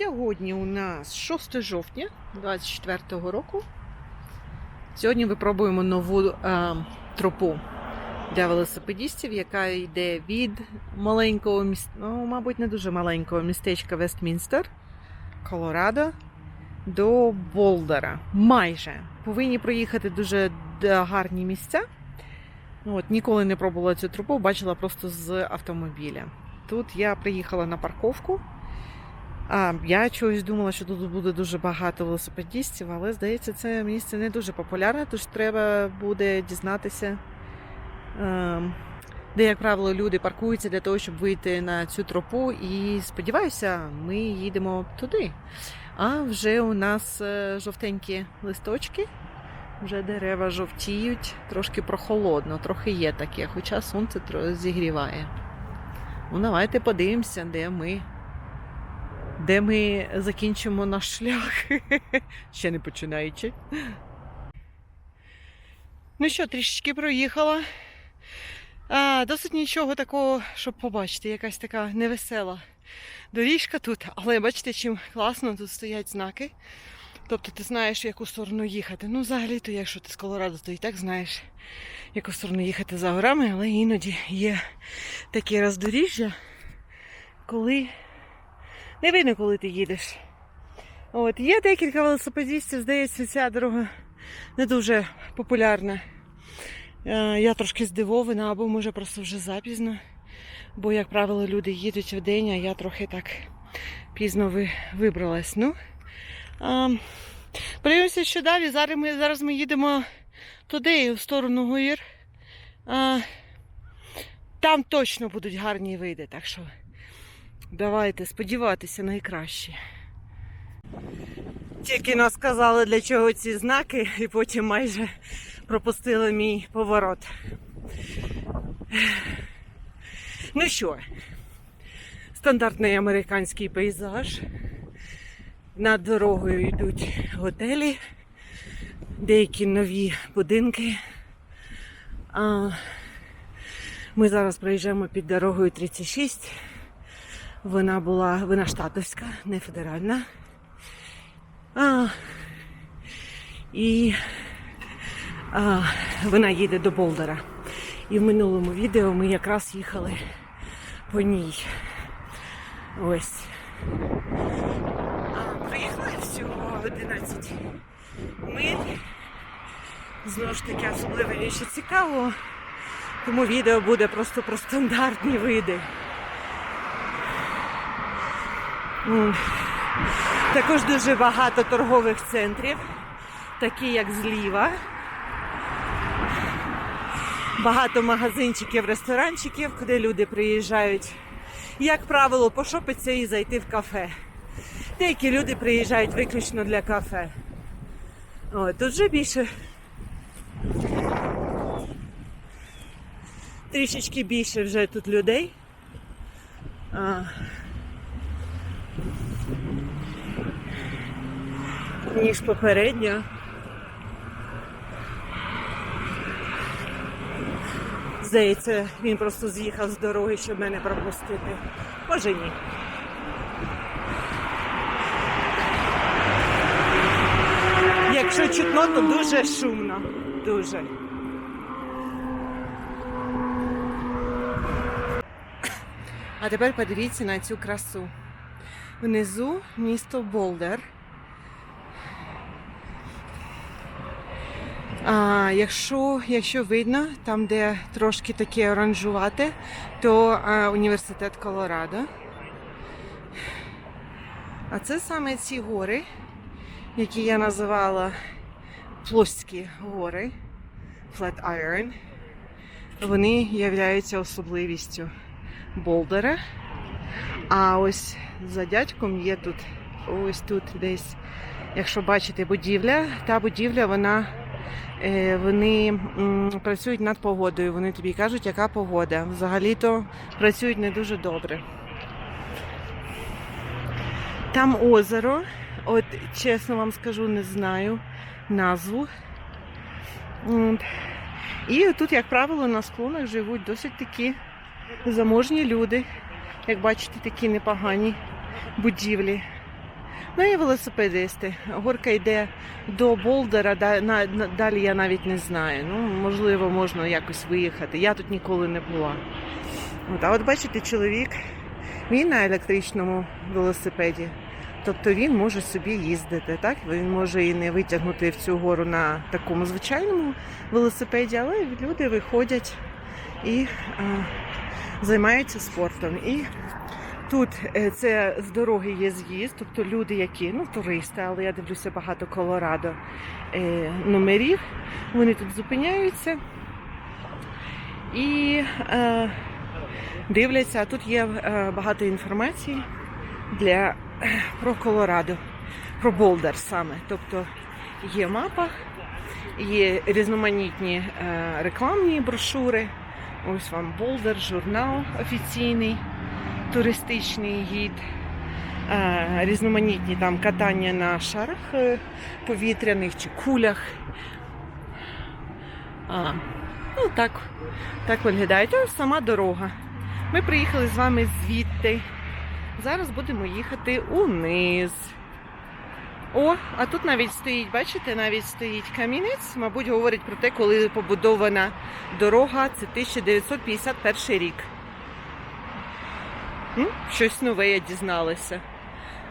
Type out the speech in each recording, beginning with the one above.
Сьогодні у нас 6 жовтня 24 року. Сьогодні випробуємо нову е, тропу для велосипедістів, яка йде від маленького міс... ну, мабуть, не дуже маленького містечка Вестмінстер, Колорадо, до Болдера. Майже. Повинні проїхати дуже гарні місця. Ну, От, ніколи не пробувала цю тропу, бачила просто з автомобіля. Тут я приїхала на парковку. А, я чогось думала, що тут буде дуже багато велосипедістів, але здається, це місце не дуже популярне, тож треба буде дізнатися, ем, де, як правило, люди паркуються для того, щоб вийти на цю тропу. І сподіваюся, ми їдемо туди. А вже у нас е, жовтенькі листочки, вже дерева жовтіють, трошки прохолодно, трохи є таке, хоча сонце зігріває. Ну, давайте подивимося, де ми де ми закінчимо наш шлях, ще не починаючи. Ну що, трішечки проїхала. А, досить нічого такого, щоб побачити. Якась така невесела доріжка тут. Але бачите, чим класно, тут стоять знаки. Тобто ти знаєш, в яку сторону їхати. Ну, взагалі-то, якщо ти з Колорадо, то і так знаєш, в яку сторону їхати за горами, але іноді є такі роздоріжжя, коли не видно, коли ти їдеш. От, є декілька велосипедистів, здається, ця дорога не дуже популярна. Е, Я трошки здивована, або може просто вже запізно. Бо, як правило, люди їдуть в день, а я трохи так пізно ви, вибралась. Ну, подивимося, що далі. Зараз ми, зараз ми їдемо туди, в сторону. А, там точно будуть гарні види, так що Давайте сподіватися найкраще. Тільки нас сказали, для чого ці знаки, і потім майже пропустили мій поворот. Ну що, стандартний американський пейзаж. Над дорогою йдуть готелі, деякі нові будинки. Ми зараз проїжджаємо під дорогою 36. Вона була вона штатовська, не федеральна. А, і а, вона їде до Болдера. І в минулому відео ми якраз їхали по ній. Ось. А, проїхали всього 11 миль. Знову ж таки, особливо нічого цікавого. Тому відео буде просто про стандартні види. М. Також дуже багато торгових центрів, такі як зліва. Багато магазинчиків, ресторанчиків, куди люди приїжджають, як правило, пошопитися і зайти в кафе. Деякі люди приїжджають виключно для кафе. О, тут вже більше. Трішечки більше вже тут людей. А, ніж попередньо. Здається, він просто з'їхав з дороги, щоб мене пропустити. Може ні. Якщо чутно, то дуже шумно. Дуже. А тепер подивіться на цю красу. Внизу місто Болдер. А, якщо, якщо видно, там, де трошки таке оранжувате, то а, університет Колорадо. А це саме ці гори, які я називала плоські гори, Flatiron. Вони являються особливістю Болдера. А ось за дядьком є тут, ось тут десь, якщо бачите будівля, та будівля, вона Е, Вони працюють над погодою. Вони тобі кажуть, яка погода. Взагалі-то працюють не дуже добре. Там озеро. От чесно вам скажу, не знаю назву. От. І тут, як правило, на склонах живуть досить такі заможні люди. Як бачите, такі непогані будівлі. Ну і велосипедисти. Горка йде до Болдера, далі я навіть не знаю. Ну, можливо, можна якось виїхати. Я тут ніколи не була. От, а от бачите, чоловік, він на електричному велосипеді. Тобто він може собі їздити, так? Він може і не витягнути в цю гору на такому звичайному велосипеді, але люди виходять і займаються спортом. І тут е, це з дороги є з'їзд, тобто люди, які ну туристи, але я дивлюся багато Колорадо е, номерів. Вони тут зупиняються і е, дивляться. Тут є е, багато інформації для про Колорадо, про Болдер саме. Тобто є мапа, є різноманітні рекламні брошури. Ось вам Болдер, журнал офіційний, туристичний гід, е, різноманітні там катання на шарах е, повітряних чи кулях. А, ну так, так виглядає. Ось сама дорога. Ми приїхали з вами звідти. Зараз будемо їхати униз. О, а тут навіть стоїть, бачите, навіть стоїть камінець, мабуть, говорить про те, коли побудована дорога, це 1951 рік. М? Щось нове я дізналася.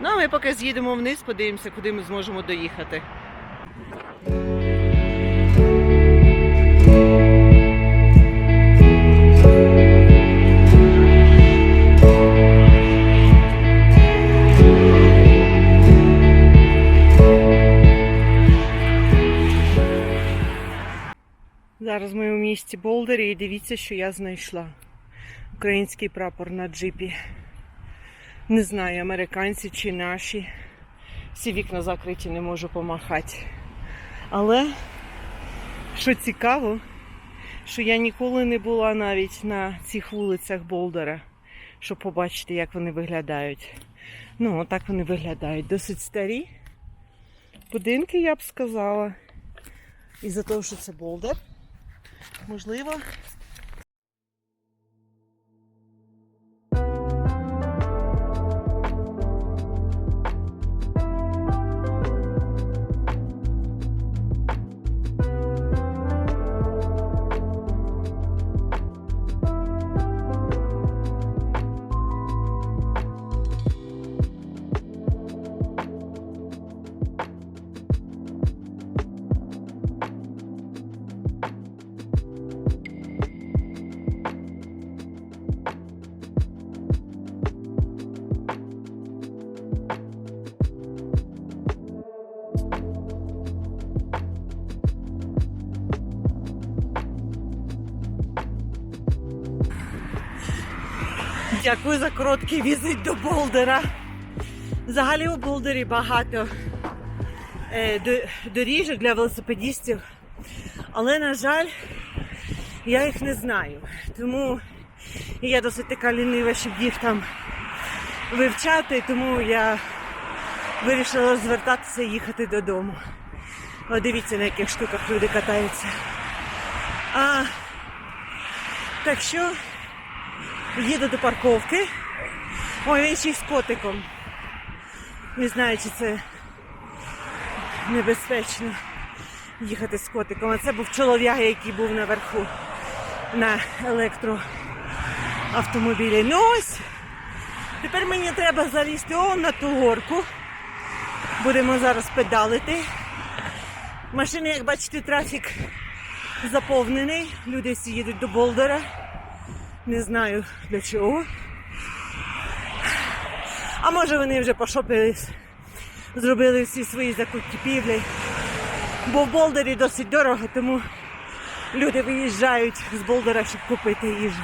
Ну, а ми поки з'їдемо вниз, подивимося, куди ми зможемо доїхати. Зараз ми у місті Болдері і дивіться, що я знайшла. Український прапор на джипі. Не знаю, американці чи наші. Всі вікна закриті, не можу помахати. Але, що цікаво, що я ніколи не була навіть на цих вулицях Болдера, щоб побачити, як вони виглядають. Ну, отак вони виглядають. Досить старі будинки, я б сказала. Із-за того, що це Болдер. Можливо. Дякую за короткий візит до Болдера. Взагалі у Болдері багато е, доріжок для велосипедістів. Але, на жаль, я їх не знаю. Тому я досить така лінива, щоб їх там вивчати, тому я вирішила звертатися і їхати додому. О, дивіться, на яких штуках люди катаються. А, так що їду до парковки. Ой, він ще й з котиком. Не знаю, чи це небезпечно їхати з котиком. А це був чолов'яга, який був наверху на електроавтомобілі. Ну ось. Тепер мені треба залізти он на ту горку. Будемо зараз педалити. Машини, як бачите, трафік заповнений. Люди всі їдуть до Болдера. Не знаю для чого. А може вони вже пошопились, зробили всі свої закупівлі. Бо в Болдері досить дорого, тому люди виїжджають з Болдера, щоб купити їжу.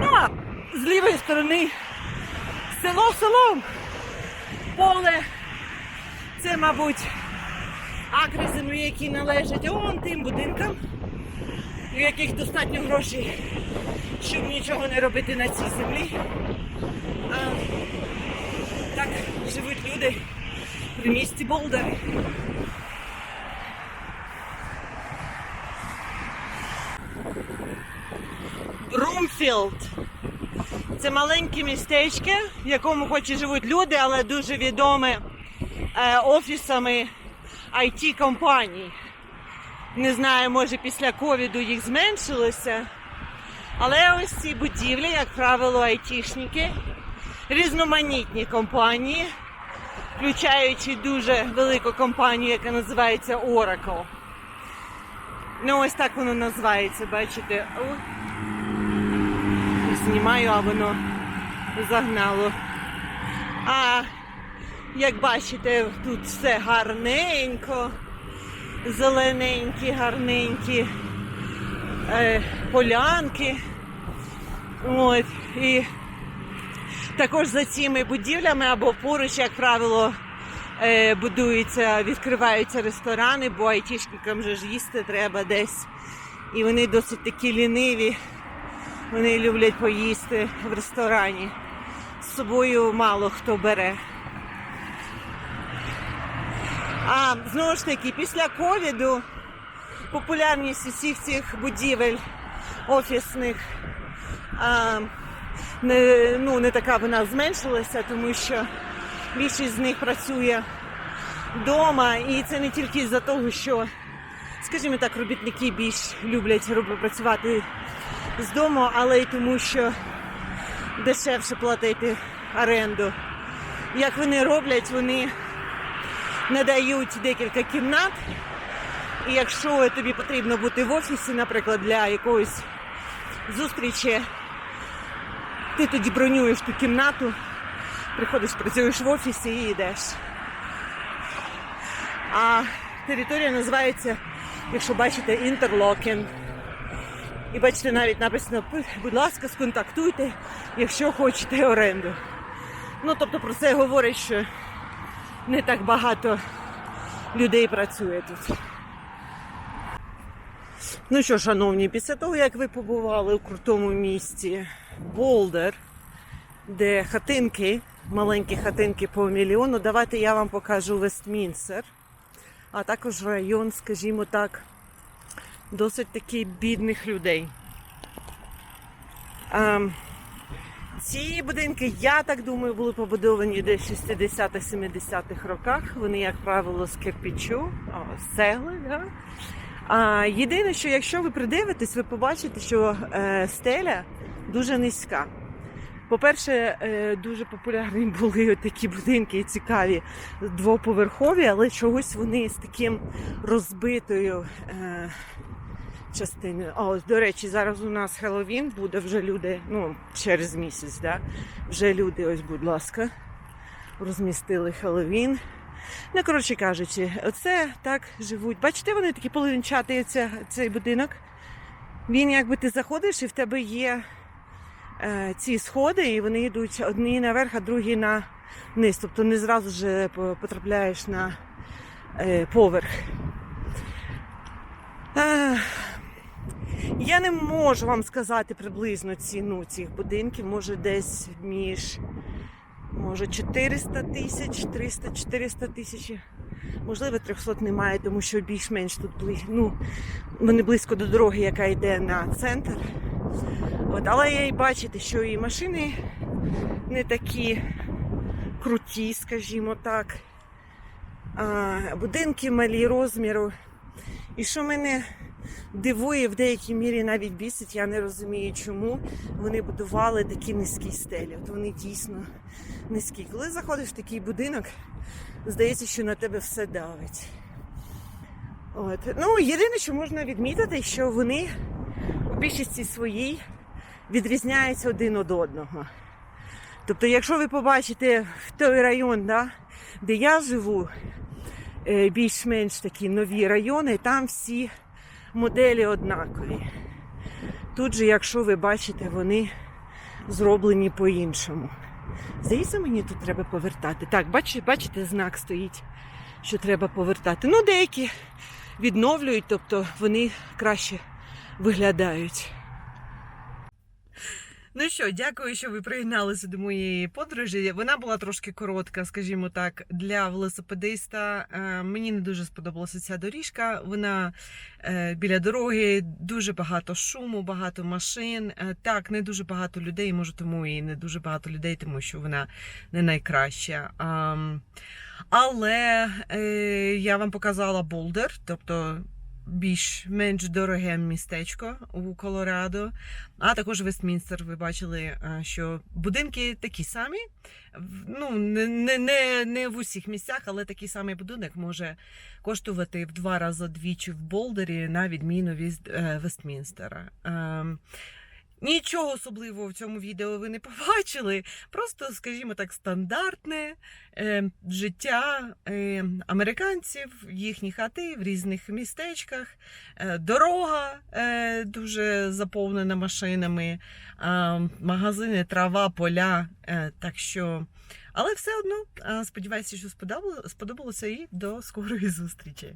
Ну а з лівої сторони село селом. Поле. Це, мабуть, акри землі, які належать он тим будинкам, у яких достатньо грошей щоб нічого не робити на цій землі. А, так живуть люди при місті Болдер. Брумфілд. Це маленьке містечко, в якому хоч і живуть люди, але дуже відоме офісами it компаній. Не знаю, може після ковіду їх зменшилося. Але ось ці будівлі, як правило, айтішники, різноманітні компанії, включаючи дуже велику компанію, яка називається Oracle. Ну, ось так воно називається, бачите. О, Знімаю, а воно загнало. А як бачите, тут все гарненько, зелененькі, гарненькі е, полянки. От, і також за цими будівлями або поруч, як правило, е, будуються, відкриваються ресторани, бо айтішникам же ж їсти треба десь. І вони досить такі ліниві. Вони люблять поїсти в ресторані. З собою мало хто бере. А знову ж таки, після ковіду популярність усіх цих будівель офісних а, не, ну, не така вона зменшилася, тому що більшість з них працює вдома. І це не тільки з-за того, що, скажімо так, робітники більш люблять працювати з дому, але й тому, що дешевше платити оренду. Як вони роблять, вони надають декілька кімнат. І якщо тобі потрібно бути в офісі, наприклад, для якоїсь зустрічі, ти тоді бронюєш ту кімнату, приходиш, працюєш в офісі і йдеш. А територія називається, якщо бачите, інтерлокінг. І бачите, навіть написано, будь ласка, сконтактуйте, якщо хочете оренду. Ну, тобто про це говорить, що не так багато людей працює тут. Ну що, шановні, після того, як ви побували у крутому місті Болдер, де хатинки, маленькі хатинки по мільйону, давайте я вам покажу Вестмінстер, а також район, скажімо так, досить таки бідних людей. Ем, ці будинки, я так думаю, були побудовані десь в 60-70-х роках. Вони, як правило, з кирпичу, а, з цегли. Да? А, єдине, що якщо ви придивитесь, ви побачите, що е, стеля дуже низька. По-перше, е, дуже популярні були такі будинки цікаві, двоповерхові, але чогось вони з таким розбитою е, частиною. А ось, до речі, зараз у нас Хеллоуін буде вже люди, ну, через місяць, да? вже люди, ось, будь ласка, розмістили Хеллоуін. Ну, коротше кажучи, оце так живуть. Бачите, вони такі половинчатий оце, цей будинок. Він якби ти заходиш і в тебе є е, ці сходи, і вони йдуть одні наверх, а другі на низ. Тобто не зразу ж потрапляєш на е, поверх. Е, я не можу вам сказати приблизно ціну цих будинків, може десь між може 400 тисяч, 300-400 тисяч. Можливо, 300 немає, тому що більш-менш тут ну, вони близько до дороги, яка йде на центр. От, але є і бачите, що і машини не такі круті, скажімо так. А, будинки малі розміру. І що мене дивує в деякій мірі навіть бісить, я не розумію, чому вони будували такі низькі стелі. От вони дійсно низькі. Коли заходиш в такий будинок, здається, що на тебе все давить. От. Ну, єдине, що можна відмітити, що вони у більшості своїй відрізняються один від одного. Тобто, якщо ви побачите той район, да, де я живу, е, більш-менш такі нові райони, там всі моделі однакові. Тут же, якщо ви бачите, вони зроблені по-іншому. Здається, мені тут треба повертати. Так, бачите, бачите, знак стоїть, що треба повертати. Ну, деякі відновлюють, тобто вони краще виглядають. Ну що, дякую, що ви приєдналися до моєї подорожі. Вона була трошки коротка, скажімо так, для велосипедиста. Е, Мені не дуже сподобалася ця доріжка. Вона е, біля дороги, дуже багато шуму, багато машин. Е, Так, не дуже багато людей, може тому і не дуже багато людей, тому що вона не найкраща. Але я вам показала Болдер, тобто більш-менш дороге містечко у Колорадо. А також Вестмінстер. Ви бачили, е, що будинки такі самі. Ну, не, не, не, в усіх місцях, але такий самий будинок може коштувати в два рази двічі в Болдері, на відміну від е, Вестмінстера. Нічого особливого в цьому відео ви не побачили. Просто, скажімо так, стандартне е, життя е, американців, їхні хати в різних містечках, е, дорога е, дуже заповнена машинами, е, магазини, трава, поля. Е, так що, але все одно е, сподіваюся, що сподобало- сподобалося і до скорої зустрічі.